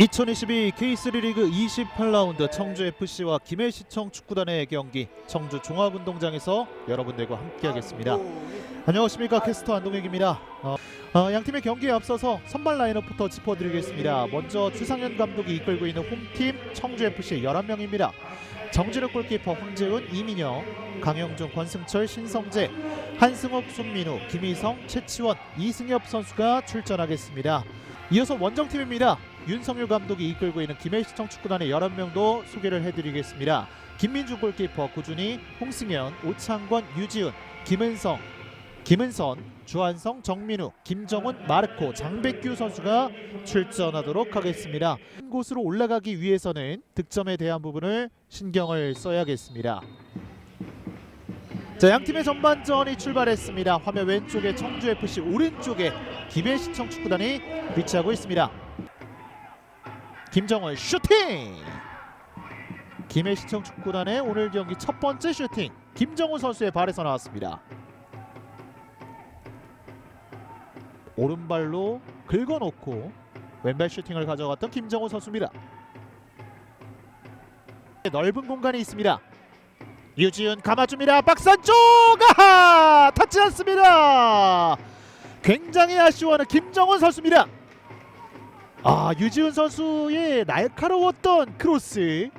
2022 K3 리그 28라운드 청주FC와 김해시청 축구단의 경기 청주 종합운동장에서 여러분들과 함께하겠습니다. 안녕하십니까 캐스터 안동혁입니다. 어, 어, 양 팀의 경기에 앞서서 선발 라인업부터 짚어드리겠습니다. 먼저 추상현 감독이 이끌고 있는 홈팀 청주FC 11명입니다. 정진욱 골키퍼 황재훈, 이민영, 강영준, 권승철, 신성재, 한승욱, 손민우, 김희성, 최치원, 이승엽 선수가 출전하겠습니다. 이어서 원정팀입니다. 윤성유 감독이 이끌고 있는 김해시청 축구단의 11명도 소개를 해드리겠습니다. 김민주 골키퍼, 구준희, 홍승현, 오창권, 유지훈, 김은성, 김은선, 주한성, 정민우, 김정훈, 마르코, 장백규 선수가 출전하도록 하겠습니다. 한 곳으로 올라가기 위해서는 득점에 대한 부분을 신경을 써야겠습니다. 자, 양 팀의 전반전이 출발했습니다. 화면 왼쪽에 청주 FC, 오른쪽에 김해시청 축구단이 위치하고 있습니다. 김정원 슈팅! 김해시청 축구단의 오늘 경기 첫 번째 슈팅 김정훈 선수의 발에서 나왔습니다. 오른발로 긁어놓고 왼발 슈팅을 가져갔던 김정훈 선수입니다. 넓은 공간이 있습니다. 유지훈 감아줍니다. 박스 안쪽 아하! 닿지 않습니다. 굉장히 아쉬워하는 김정훈 선수입니다. 아 유지훈 선수의 날카로웠던 크로스.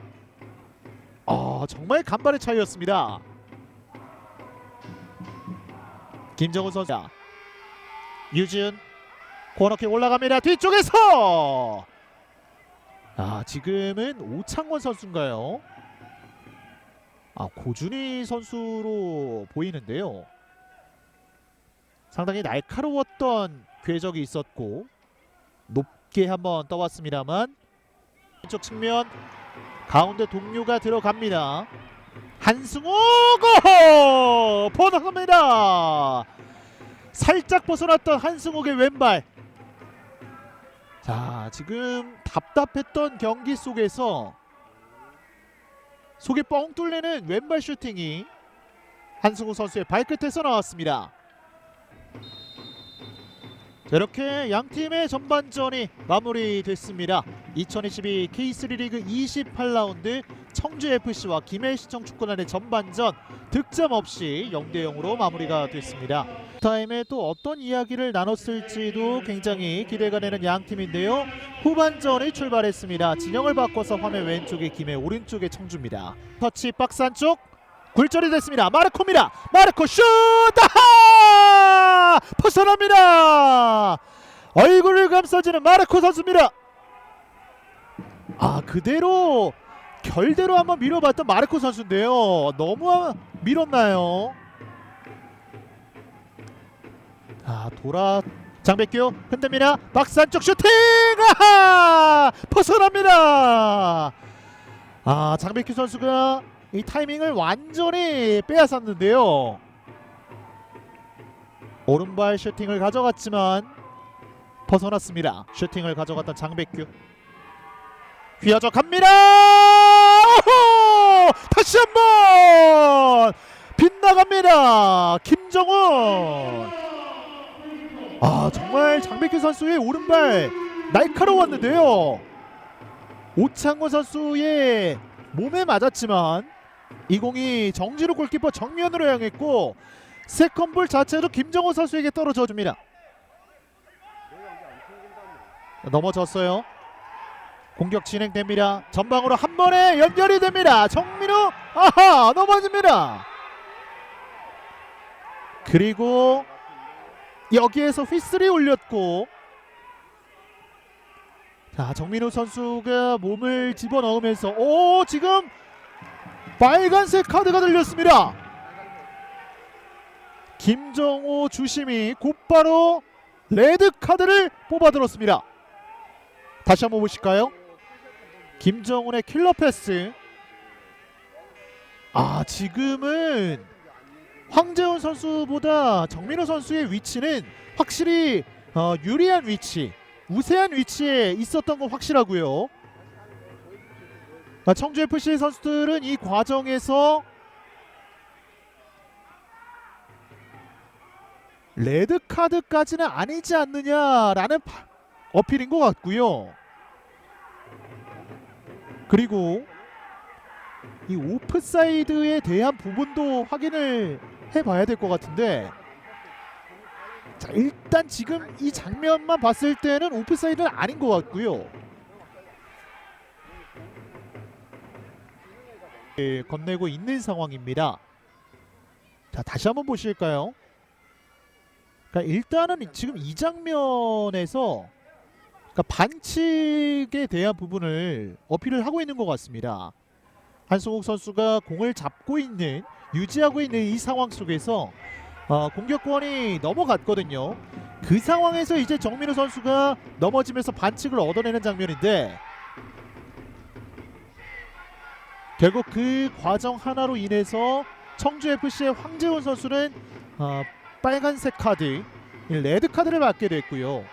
아 정말 간발의 차이였습니다. 김정훈 선수. 유지훈 코너킥 올라갑니다. 뒤쪽에서. 아 지금은 오창원 선수인가요? 아 고준희 선수로 보이는데요. 상당히 날카로웠던 궤적이 있었고 높 게 한번 떠왔습니다만 왼쪽 측면 가운데 동료가 들어갑니다. 한승우 고! 번호합니다. 살짝 벗어났던 한승욱의 왼발. 자 지금 답답했던 경기 속에서 속이 뻥 뚫리는 왼발 슈팅이 한승우 선수의 발끝에서 나왔습니다. 자, 이렇게 양 팀의 전반전이 마무리됐습니다. 2022 K3 리그 28라운드 청주 FC와 김해시청 축구단의 전반전 득점 없이 0대 0으로 마무리가 됐습니다. 타임에 또 어떤 이야기를 나눴을지도 굉장히 기대가 되는 양 팀인데요. 후반전이 출발했습니다. 진영을 바꿔서 화면 왼쪽에 김해 오른쪽에 청주입니다. 터치 박스 안쪽 굴절이 됐습니다. 마르코입니다. 마르코 슛! 아하! 벗어납니다. 얼굴을 감싸지는 마르코 선수입니다. 아 그대로 결대로 한번 밀어봤던 마르코 선수인데요. 너무 밀었나요? 아 돌아 장백규 흔듭니다. 박스 안쪽 슈팅! 아하! 벗어납니다. 아 장백규 선수가 이 타이밍을 완전히 빼앗았는데요. 오른발 슈팅을 가져갔지만 벗어났습니다. 슈팅을 가져갔던 장백규 휘어져 갑니다. 오호! 다시 한번 빗나갑니다. 김정훈. 아 정말 장백규 선수의 오른발 날카로웠는데요. 오창호 선수의 몸에 맞았지만 이 공이 정지로 골키퍼 정면으로 향했고 세컨볼 자체도 김정호 선수에게 떨어져 줍니다. 넘어졌어요. 공격 진행됩니다. 전방으로 한 번에 연결이 됩니다. 정민우 아하 넘어집니다. 그리고 여기에서 휘슬이 울렸고 자 정민우 선수가 몸을 집어넣으면서 오 지금 빨간색 카드가 들렸습니다. 김정호 주심이 곧바로 레드 카드를 뽑아들었습니다. 다시 한번 보실까요? 김정훈의 킬러 패스. 아 지금은 황재훈 선수보다 정민호 선수의 위치는 확실히 어, 유리한 위치, 우세한 위치에 있었던 건 확실하고요. 아, 청주 FC 선수들은 이 과정에서 레드 카드까지는 아니지 않느냐라는 파- 어필인 것 같고요. 그리고 이 오프사이드에 대한 부분도 확인을 해봐야 될 것 같은데 자 일단 지금 이 장면만 봤을 때는 오프사이드는 아닌 것 같고요. 예, 건네고 있는 상황입니다. 자 다시 한번 보실까요? 그러니까 일단은 지금 이 장면에서 그러니까 반칙에 대한 부분을 어필을 하고 있는 것 같습니다. 한승욱 선수가 공을 잡고 있는 유지하고 있는 이 상황 속에서 어, 공격권이 넘어갔거든요. 그 상황에서 이제 정민우 선수가 넘어지면서 반칙을 얻어내는 장면인데 결국 그 과정 하나로 인해서 청주 FC의 황재훈 선수는 어, 빨간색 카드, 이 레드 카드를 받게 됐고요.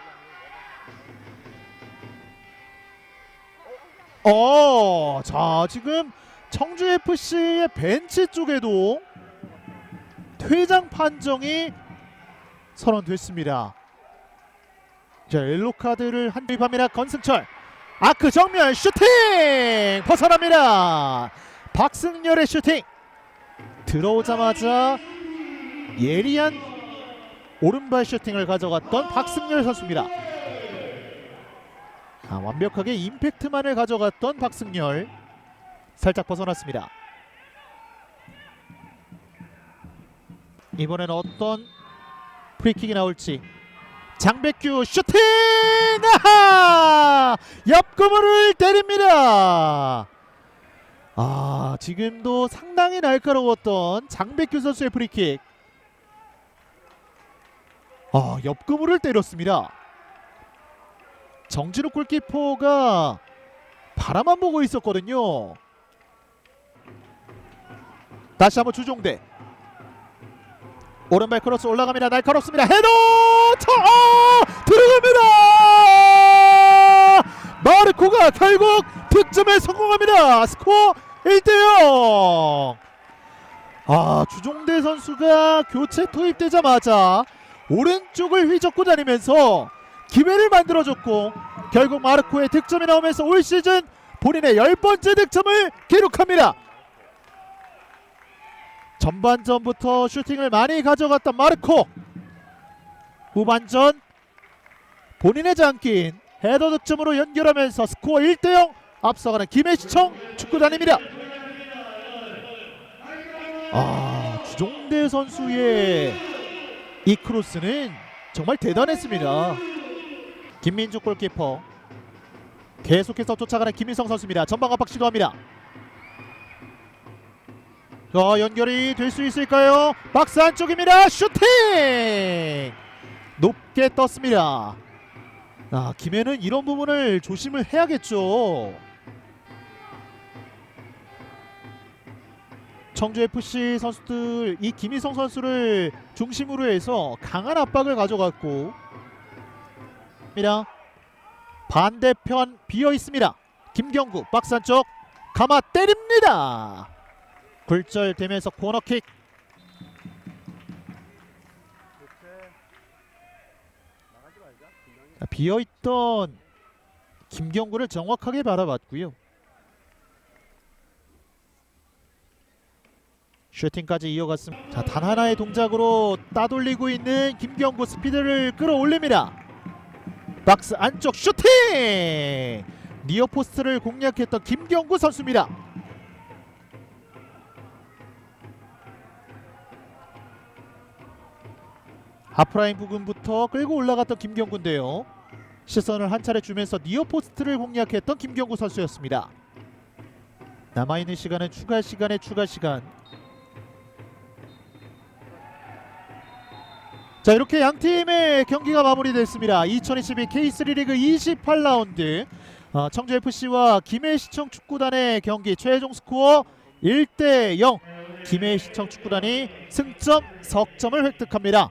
어, 자 지금 청주 FC의 벤치 쪽에도 퇴장 판정이 선언됐습니다. 자 옐로 카드를 한 입합니다. 건승철 아크 정면 슈팅 벗어납니다. 박승열의 슈팅 들어오자마자 예리한 오른발 슈팅을 가져갔던 박승열 선수입니다. 아, 완벽하게 임팩트만을 가져갔던 박승열 살짝 벗어났습니다. 이번엔 어떤 프리킥이 나올지 장백규 슈팅! 아하! 옆구멍을 때립니다. 아 지금도 상당히 날카로웠던 장백규 선수의 프리킥. 아 옆구멍을 때렸습니다. 정진욱 골키퍼가 바라만 보고 있었거든요. 다시 한번 주종대 오른발 크로스 올라갑니다. 날카롭습니다. 헤더 쳐 어! 들어갑니다. 마르코가 결국 득점에 성공합니다. 스코어 1대 0. 아 주종대 선수가 교체 투입되자마자 오른쪽을 휘젓고 다니면서 기회를 만들어줬고 결국 마르코의 득점이 나오면서 올 시즌 본인의 열 번째 득점을 기록합니다. 전반전부터 슈팅을 많이 가져갔던 마르코 후반전 본인의 장기인 헤더 득점으로 연결하면서 스코어 1대0 앞서가는 김해시청 축구단입니다. 아 주종대 선수의 이 크로스는 정말 대단했습니다. 김민주 골키퍼 계속해서 쫓아가는 김민성 선수입니다. 전방 압박 시도합니다. 자 연결이 될 수 있을까요? 박스 안쪽입니다. 슈팅 높게 떴습니다. 아 김해는 이런 부분을 조심을 해야겠죠. 청주 FC 선수들 이 김희성 선수를 중심으로 해서 강한 압박을 가져갔고 입니다. 반대편 비어 있습니다. 김경구 박스 안쪽 가마 때립니다. 굴절되면서 코너킥. 비어 있던 김경구를 정확하게 바라봤고요. 슈팅까지 이어갔습니다. 자, 단 하나의 동작으로 따돌리고 있는 김경구 스피드를 끌어올립니다. 박스 안쪽 슈팅! 니어 포스트를 공략했던 김경구 선수입니다. 하프라인 부근부터 끌고 올라갔던 김경구인데요. 시선을 한 차례 주면서 니어 포스트를 공략했던 김경구 선수였습니다. 남아있는 시간은 추가 시간에 추가 시간. 자 이렇게 양 팀의 경기가 마무리됐습니다. 2022 K3 리그 28라운드 어, 청주 FC와 김해시청 축구단의 경기 최종 스코어 1대 0. 김해시청 축구단이 승점 석점을 획득합니다.